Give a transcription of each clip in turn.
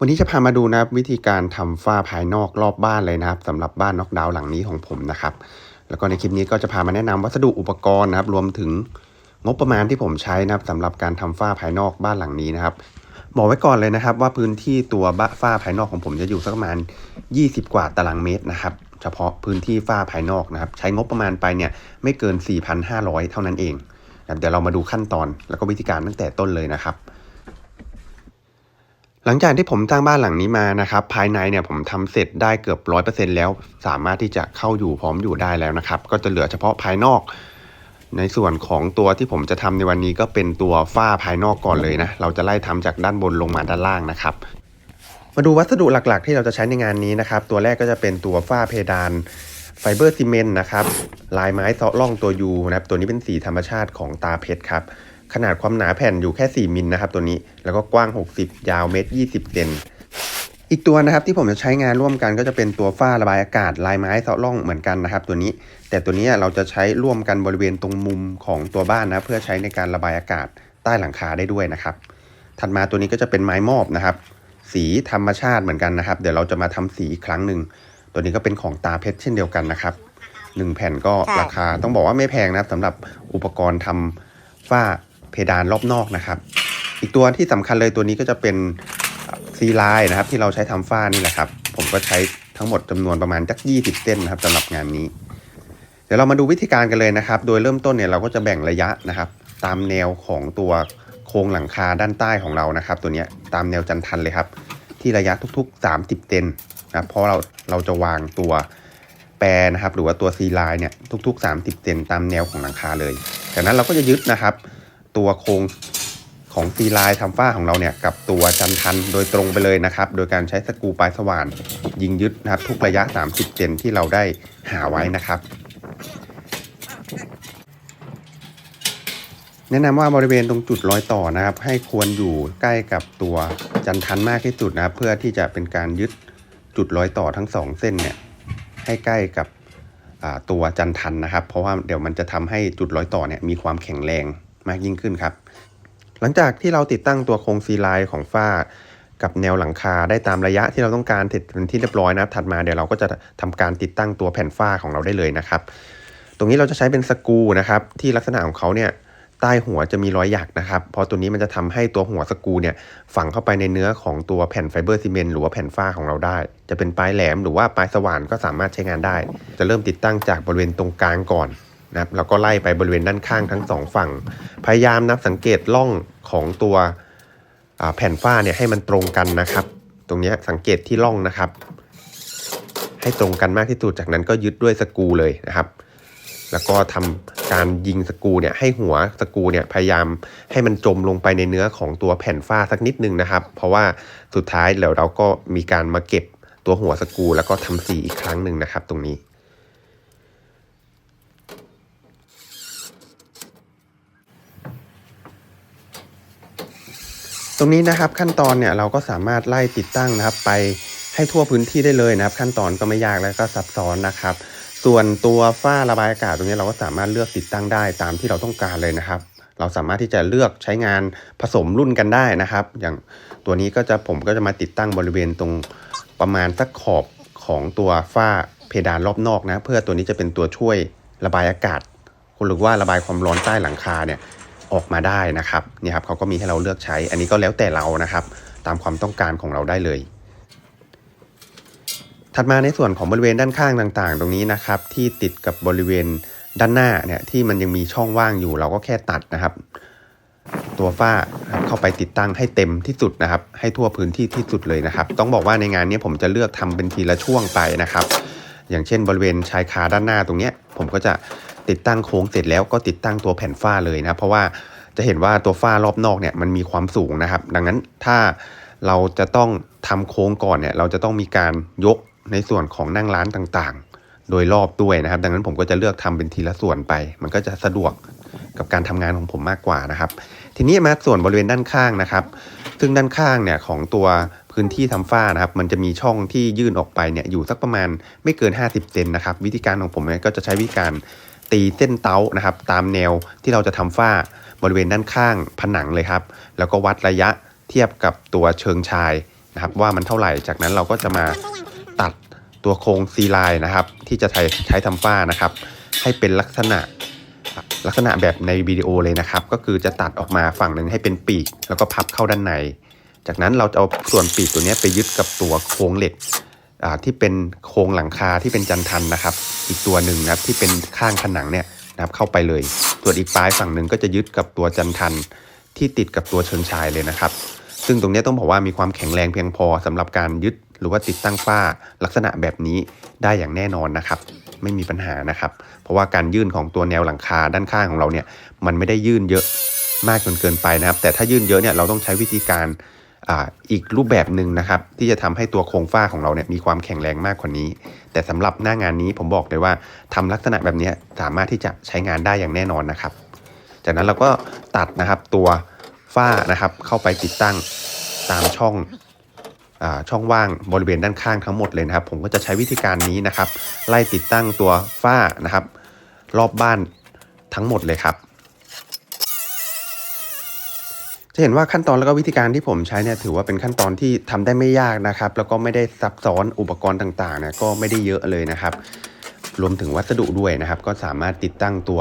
วันนี้จะพามาดูนะครับวิธีการทำฝ้าภายนอกรอบบ้านเลยนะครับสำหรับบ้านน็อกดาวน์หลังนี้ของผมนะครับ แล้วก็ในคลิปนี้ก็จะพามาแนะนำวัสดุอุปกรณ์นะครับรวมถึงงบประมาณที่ผมใช้นะครับสำหรับการทำฝ้าภายนอกบ้านหลังนี้นะครับบอกไว้ก่อนเลยนะครับ ว่าพื้นที่ตัวบ้าฝ้าภายนอกของผมจะอยู่สักประมาณ 20 กว่าตารางเมตรนะครับเฉพาะพื้นที่ฝ้าภายนอกนะครับ ใช้งบประมาณไปเนี่ยไม่เกิน 4,500 เท่านั้นเองเดี๋ยวเรามาดูขั้นตอนแล้วก็วิธีการตั้งแต่ต้นเลยนะครับ หลังจากที่ผมสร้างบ้านหลังนี้มานะครับ ภายในเนี่ยผมทำเสร็จได้เกือบร้อยเปอร์เซ็นแล้ว สามารถที่จะเข้าอยู่พร้อมอยู่ได้แล้วนะครับ ก็จะเหลือเฉพาะภายนอก ในส่วนของตัวที่ผมจะทำในวันนี้ก็เป็นตัวฝ้าภายนอกก่อนเลยนะ เราจะไล่ทำจากด้านบนลงมาด้านล่างนะครับ มาดูวัสดุหลักๆ ที่เราจะใช้ในงานนี้นะครับ ตัวแรกก็จะเป็นตัวฝ้าเพดานไฟเบอร์ซีเมนต์นะครับ ลายไม้เซาะล่องตัวยูนะครับ ตัวนี้เป็นสีธรรมชาติของตาเพชรครับ ขนาดความหนาแผ่นอยู่แค่ 4 มิลนะครับตัวนี้แล้วก็กว้าง 60 ยาวเมตร 20 เซนอีกตัวนะครับที่ผมจะใช้งานร่วมกันก็จะเป็นตัวฝ้าระบายอากาศลายไม้เซาะล่องเหมือนกันนะครับ ตัวนี้ แต่ตัวนี้เราจะใช้ร่วมกันบริเวณตรงมุมของตัวบ้านนะเพื่อใช้ในการระบายอากาศใต้หลังคาได้ด้วยนะครับ ถัดมาตัวนี้ก็จะเป็นไม้มอบนะครับ สีธรรมชาติเหมือนกันนะครับ เดี๋ยวเราจะมาทำสีอีกครั้งหนึ่งตัวนี้ก็เป็นของตาเพชรเช่นเดียวกันนะครับหนึ่งแผ่นก็ราคาต้องบอกว่าไม่แพงนะครับสำหรับอุปกรณ์ทำฝ้า เพดานรอบนอกนะครับ อีกตัวที่สำคัญเลยตัวนี้ก็จะเป็นซีไลน์นะครับ ที่เราใช้ทำฝ้านี่แหละครับ ผมก็ใช้ทั้งหมดจำนวนประมาณจัก20เส้นนะครับสำหรับงานนี้ เดี๋ยวเรามาดูวิธีการกันเลยนะครับ โดยเริ่มต้นเนี่ยเราก็จะแบ่งระยะนะครับ ตามแนวของตัวโครงหลังคาด้านใต้ของเรานะครับ ตัวนี้ตามแนวจันทันเลยครับ ที่ระยะทุกๆ 30เซนนะครับเพราะเราเราจะวางตัวแปรนะครับ หรือว่าตัวซีไลน์เนี่ยทุก ๆ 30เซนตามแนวของหลังคาเลย จากนั้นเราก็จะยึดนะครับ ตัวโครงของซีไลน์ทำฝ้าของเราเนี่ยกับตัวจันทันโดยตรงไปเลยนะครับ โดยการใช้สกูปลายสว่าน ยิงยึดนะครับ ทุกระยะ 30 เซนที่เราได้หาไว้นะครับ แนะนำว่าบริเวณตรงจุดรอยต่อนะครับ ให้ควรอยู่ใกล้กับตัวจันทันมากที่สุดนะครับ เพื่อที่จะเป็นการยึดจุดรอยต่อทั้งสองเส้นเนี่ยให้ใกล้กับตัวจันทันนะครับ เพราะว่าเดี๋ยวมันจะทำให้จุดรอยต่อเนี่ยมีความแข็งแรง มากยิ่งขึ้นครับ หลังจากที่เราติดตั้งตัวโครงซีไลน์ของฝ้า กับแนวหลังคาได้ตามระยะที่เราต้องการเสร็จเป็นที่เรียบร้อยนะครับ ถัดมาเดี๋ยวเราก็จะทำการติดตั้งตัวแผ่นฝ้าของเราได้เลยนะครับ ตรงนี้เราจะใช้เป็นสกูนะครับ ที่ลักษณะของเขาเนี่ยใต้หัวจะมีรอยหยักนะครับ เพราะตัวนี้มันจะทำให้ตัวหัวสกูเนี่ยฝังเข้าไปในเนื้อของตัวแผ่นไฟเบอร์ซีเมนต์หรือว่าแผ่นฝ้าของเราได้ จะเป็นปลายแหลมหรือว่าปลายสว่านก็สามารถใช้งานได้ จะเริ่มติดตั้งจากบริเวณตรงกลางก่อน นะครับแล้วก็ไล่ไปบริเวณด้านข้างทั้งสองฝั่ง พยายามนับสังเกตล่องของตัวอ่าแผ่นฝ้าเนี่ยให้มันตรงกันนะครับ ตรงเนี้ยสังเกตที่ล่องนะครับ ให้ตรงกันมากที่สุดจากนั้นก็ยึดด้วยสกรูเลยนะครับ แล้วก็ทำการยิงสกรูเนี่ยให้หัวสกรูเนี่ยพยายามให้มันจมลงไปในเนื้อของตัวแผ่นฝ้าสักนิดนึงนะครับ เพราะว่าสุดท้ายเดี๋ยวเราก็มีการมาเก็บตัวหัวสกรูแล้วก็ทำสีอีกครั้งหนึ่งนะครับ ตรงนี้ ตรงนี้นะครับขั้นตอนเนี่ยเราก็สามารถไล่ติดตั้งนะครับ ไปให้ทั่วพื้นที่ได้เลยนะครับ ขั้นตอนก็ไม่ยากแล้วก็ซับซ้อนนะครับ ส่วนตัวฝ้าระบายอากาศตรงนี้เราก็สามารถเลือกติดตั้งได้ตามที่เราต้องการเลยนะครับ เราสามารถที่จะเลือกใช้งานผสมรุ่นกันได้นะครับ อย่างตัวนี้ก็จะผมก็จะมาติดตั้งบริเวณตรงประมาณสักขอบของตัวฝ้าเพดานรอบนอกนะ เพื่อตัวนี้จะเป็นตัวช่วยระบายอากาศหรือว่าระบายความร้อนใต้หลังคาเนี่ย ออกมาได้นะครับนี่ครับเขาก็มีให้เราเลือกใช้ อันนี้ก็แล้วแต่เรานะครับ ตามความต้องการของเราได้เลย ถัดมาในส่วนของบริเวณด้านข้างต่างๆ ตรงนี้นะครับ ที่ติดกับบริเวณด้านหน้าเนี่ยที่มันยังมีช่องว่างอยู่ เราก็แค่ตัดนะครับ ตัวฝ้าเข้าไปติดตั้งให้เต็มที่สุดนะครับ ให้ทั่วพื้นที่ที่สุดเลยนะครับ ต้องบอกว่าในงานนี้ผมจะเลือกทำเป็นทีละช่วงไปนะครับ อย่างเช่น บริเวณชายคาด้านหน้าตรงเนี้ยผมก็จะ ติดตั้งโค้งเสร็จแล้วก็ติดตั้งตัวแผ่นฝ้าเลยนะเพราะว่าจะเห็นว่าตัวฝ้ารอบนอกเนี่ยมันมีความสูงนะครับ ดังนั้นถ้าเราจะต้องทำโค้งก่อนเนี่ย เราจะต้องมีการยกในส่วนของนั่งร้านต่างๆ โดยรอบด้วยนะครับ ดังนั้นผมก็จะเลือกทำเป็นทีละส่วนไป มันก็จะสะดวกกับการทำงานของผมมากกว่านะครับ ทีนี้มาส่วนบริเวณด้านข้างนะครับ ซึ่งด้านข้างเนี่ยของตัวพื้นที่ทำฝ้านะครับ มันจะมีช่องที่ยื่นออกไปเนี่ยอยู่สักประมาณไม่เกิน 50เซนนะครับ วิธีการของผมเนี่ยก็จะใช้วิธีการ ตีเส้นเต้านะครับตามแนวที่เราจะทำฝ้าบริเวณด้านข้างผนังเลยครับ แล้วก็วัดระยะเทียบกับตัวเชิงชายนะครับ ว่ามันเท่าไหร่จากนั้นเราก็จะมาตัดตัวโครงซีไลน์นะครับ ที่จะใช้ใช้ทำฝ้านะครับ ให้เป็นลักษณะลักษณะแบบในวิดีโอเลยนะครับ ก็คือจะตัดออกมาฝั่งหนึ่งให้เป็นปีก แล้วก็พับเข้าด้านใน จากนั้นเราจะเอาส่วนปีกตัวนี้ไปยึดกับตัวโครงเหล็ก ที่เป็นโครงหลังคาที่เป็นจันทันนะครับ อีกตัวหนึ่งนะครับที่เป็นข้างผนังเนี่ยนะครับเข้าไปเลย ส่วนอีกปลายฝั่งหนึ่งก็จะยึดกับตัวจันทันที่ติดกับตัวเชิงชายเลยนะครับ ซึ่งตรงนี้ต้องบอกว่ามีความแข็งแรงเพียงพอสำหรับการยึดหรือว่าติดตั้งฝ้าลักษณะแบบนี้ได้อย่างแน่นอนนะครับ ไม่มีปัญหานะครับ เพราะว่าการยื่นของตัวแนวหลังคาด้านข้างของเราเนี่ยมันไม่ได้ยื่นเยอะมากจนเกินไปนะครับ แต่ถ้ายื่นเยอะเนี่ยเราต้องใช้วิธีการ อีกรูปแบบหนึ่งนะครับ ที่จะทำให้ตัวโครงฝ้าของเราเนี่ยมีความแข็งแรงมากกว่านี้ แต่สำหรับหน้างานนี้ผมบอกเลยว่าทำลักษณะแบบนี้สามารถที่จะใช้งานได้อย่างแน่นอนนะครับ จากนั้นเราก็ตัดนะครับตัวฝ้านะครับเข้าไปติดตั้งตามช่องอช่องว่างบริเวณด้านข้างทั้งหมดเลยนะครับ ผมก็จะใช้วิธีการนี้นะครับ ไล่ติดตั้งตัวฝ้านะครับ รอบบ้านทั้งหมดเลยครับ จะเห็นว่าขั้นตอนแล้วก็วิธีการที่ผมใช้เนี่ยถือว่าเป็นขั้นตอนที่ทำได้ไม่ยากนะครับ แล้วก็ไม่ได้ซับซ้อนอุปกรณ์ต่างๆเนี่ยก็ไม่ได้เยอะเลยนะครับ รวมถึงวัสดุด้วยนะครับ ก็สามารถติดตั้งตัว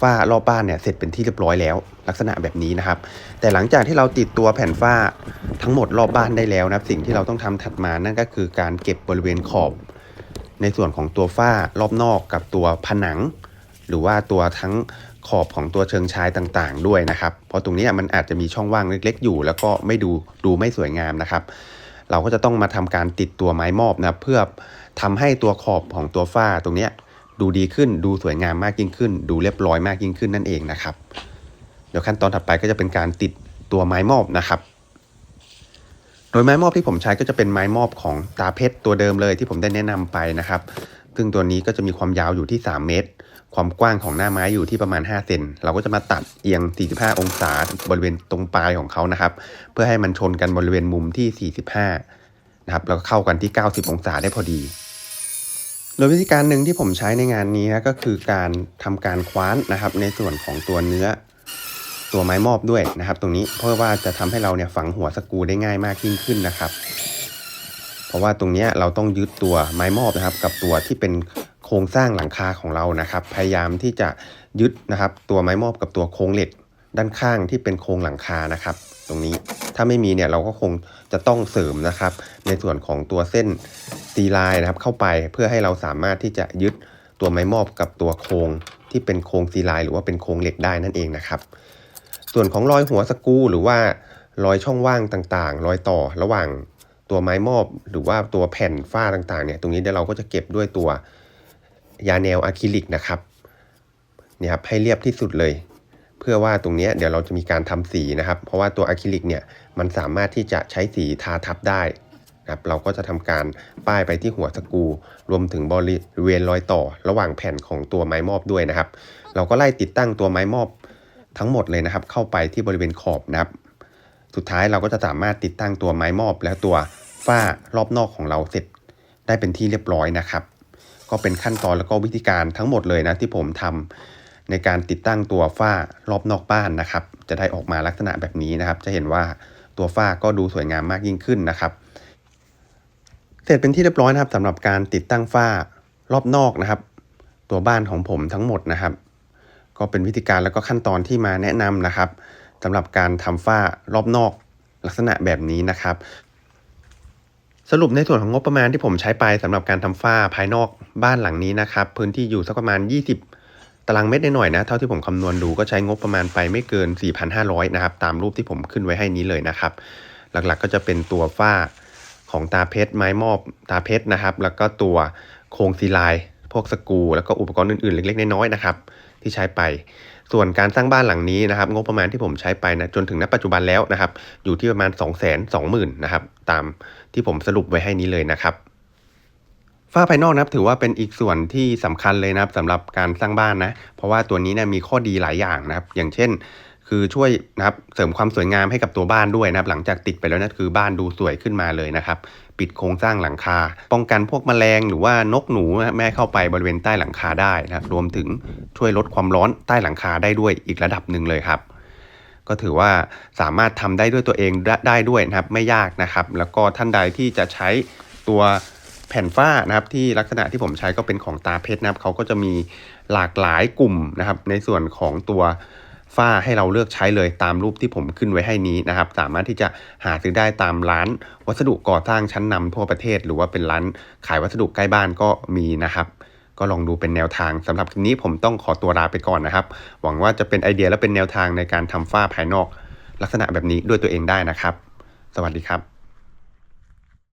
ฝ้ารอบบ้านเนี่ยเสร็จเป็นที่เรียบร้อยแล้ว ลักษณะแบบนี้นะครับ แต่หลังจากที่เราติดตัวแผ่นฝ้าทั้งหมดรอบบ้านได้แล้วนะครับ สิ่งที่เราต้องทำถัดมานั่นก็คือการเก็บบริเวณขอบ ในส่วนของตัวฝ้ารอบนอกกับตัวผนัง หรือว่าตัวทั้งขอบของตัวเชิงชายต่างๆ ด้วยนะครับ เพราะตรงนี้มันอาจจะมีช่องว่างเล็ก ๆ อยู่ แล้วก็ไม่ดูดูไม่สวยงามนะครับ เราก็จะต้องมาทำการติดตัวไม้มอบนะเพื่อทำให้ตัวขอบของตัวฝ้าตรงนี้ดูดีขึ้นดูสวยงามมากยิ่งขึ้น ดูเรียบร้อยมากยิ่งขึ้นนั่นเองนะครับ เดี๋ยวขั้นตอนถัดไปก็จะเป็นการติดตัวไม้มอบนะครับ โดยไม้มอบที่ผมใช้ก็จะเป็นไม้มอบของตาเพชรตัวเดิมเลยที่ผมได้แนะนำไปนะครับ ซึ่งตัวนี้ก็จะมีความยาวอยู่ที่ 3 เมตร ความกว้างของหน้าไม้อยู่ที่ประมาณ 5 เซน เราก็จะมาตัดเอียง 45 องศาบริเวณตรงปลายของเขานะครับ เพื่อให้มันชนกันบริเวณมุมที่ 45 นะครับ แล้วก็เข้ากันที่ 90 องศาได้พอดี โดยวิธีการหนึ่งที่ผมใช้ในงานนี้นะก็คือการทำการคว้านนะครับ ในส่วนของตัวเนื้อตัวไม้มอบด้วยนะครับ ตรงนี้เพื่อว่าจะทำให้เราเนี่ยฝังหัวสกูได้ง่ายมากยิ่งขึ้นนะครับ เพราะว่าตรงนี้เราต้องยึดตัวไม้มอบนะครับ กับตัวที่เป็น รงสร้างหลังคาของเรานะครับ พยายามที่จะยึดนะครับ ตัวไม้มอบกับตัวโครงเหล็ก ด้านข้างที่เป็นโครงหลังคานะครับ ตรงนี้ถ้าไม่มีเนี่ยเราก็คงจะต้องเสริมนะครับ ในส่วนของตัวเส้นซีไลน์นะครับเข้าไปเพื่อให้เราสามารถที่จะยึดตัวไม้มอบกับตัวโครงที่เป็นโครงซีไลน์หรือว่าเป็นโครงเหล็กได้นั่นเองนะครับ ส่วนของรอยหัวสกูหรือว่ารอยช่องว่างต่างๆ รอยต่อระหว่างตัวไม้มอบหรือว่าตัวแผ่นฝ้าต่างๆเนี่ยตรงนี้เดี๋ยวเราก็จะเก็บด้วยตัว ยาแนวอะคริลิกนะครับเนี่ยครับให้เรียบที่สุดเลย เพื่อว่าตรงนี้เดี๋ยวเราจะมีการทำสีนะครับ เพราะว่าตัวอะคริลิกเนี่ยมันสามารถที่จะใช้สีทาทับได้นะครับเราก็จะทำการป้ายไปที่หัวสกูรวมถึงบริเวณรอยต่อ ระหว่างแผ่นของตัวไม้มอบด้วยนะครับ เราก็ไล่ติดตั้งตัวไม้มอบทั้งหมดเลยนะครับ เข้าไปที่บริเวณขอบนะครับ สุดท้ายเราก็จะสามารถติดตั้งตัวไม้มอบ และตัวฝ้ารอบนอกของเราเสร็จได้เป็นที่เรียบร้อยนะครับ ก็เป็นขั้นตอนแล้วก็วิธีการทั้งหมดเลยนะที่ผมทำในการติดตั้งตัวฝ้ารอบนอกบ้านนะครับ จะได้ออกมาลักษณะแบบนี้นะครับ จะเห็นว่าตัวฝ้าก็ดูสวยงามมากยิ่งขึ้นนะครับ เสร็จเป็นที่เรียบร้อยนะครับสำหรับการติดตั้งฝ้ารอบนอกนะครับ ตัวบ้านของผมทั้งหมดนะครับ ก็เป็นวิธีการแล้วก็ขั้นตอนที่มาแนะนำนะครับสำหรับการทำฝ้ารอบนอกลักษณะแบบนี้นะครับ สรุปในส่วนของงบประมาณที่ผมใช้ไปสำหรับการทำฝ้าภายนอกบ้านหลังนี้นะครับ พื้นที่อยู่สักประมาณ 20 ตารางเมตรหน่อยนะ เท่าที่ผมคำนวณดูก็ใช้งบประมาณไปไม่เกิน 4,500 นะครับ ตามรูปที่ผมขึ้นไว้ให้นี้เลยนะครับ หลักๆก็จะเป็นตัวฝ้าของตาเพชรไม้มอบตาเพชรนะครับ แล้วก็ตัวโครงซีไลน์พวกสกูแล้วก็อุปกรณ์อื่นๆ เล็กๆน้อยๆนะครับ ที่ใช้ไป ส่วนการสร้างบ้านหลังนี้นะครับงบประมาณที่ผมใช้ไปนะจนถึงณปัจจุบันแล้วนะครับ อยู่ที่ประมาณ 2 2 0 0 0 0นะครับตามที่ผมสรุปไว้ให้นี้เลยนะครับฝ้าภายนอกนะครับถือว่าเป็นอีกส่วนที่สำคัญเลยนะครับสำหรับการสร้างบ้านนะ เพราะว่าตัวนี้เนี่ยมีข้อดีหลายอย่างนะครับ อย่างเช่น คือช่วยนะครับเสริมความสวยงามให้กับตัวบ้านด้วยนะครับ หลังจากติดไปแล้วนะคือบ้านดูสวยขึ้นมาเลยนะครับ ปิดโครงสร้างหลังคา ป้องกันพวกแมลงหรือว่านกหนูนะไม่เข้าไปบริเวณใต้หลังคาได้นะครับรวมถึงช่วยลดความร้อนใต้หลังคาได้ด้วยอีกระดับหนึ่งเลยครับ ก็ถือว่าสามารถทำได้ด้วยตัวเองได้ด้วยนะครับไม่ยากนะครับ แล้วก็ท่านใดที่จะใช้ตัวแผ่นฝ้านะครับที่ลักษณะที่ผมใช้ก็เป็นของตาเพชรนะครับเขาก็จะมีหลากหลายกลุ่มนะครับ ในส่วนของตัว ฝ้าให้เราเลือกใช้เลยตามรูปที่ผมขึ้นไว้ให้นี้นะครับ สามารถที่จะหาซื้อได้ตามร้าน วัสดุก่อสร้างชั้นนำทั่วประเทศ หรือว่าเป็นร้านขายวัสดุใกล้บ้านก็มีนะครับ ก็ลองดูเป็นแนวทางสำหรับคลิปนี้ผมต้องขอตัวลาไปก่อนนะครับ หวังว่าจะเป็นไอเดียและเป็นแนวทางในการทำฝ้าภายนอก ลักษณะแบบนี้ด้วยตัวเองได้นะครับ สวัสดีครับ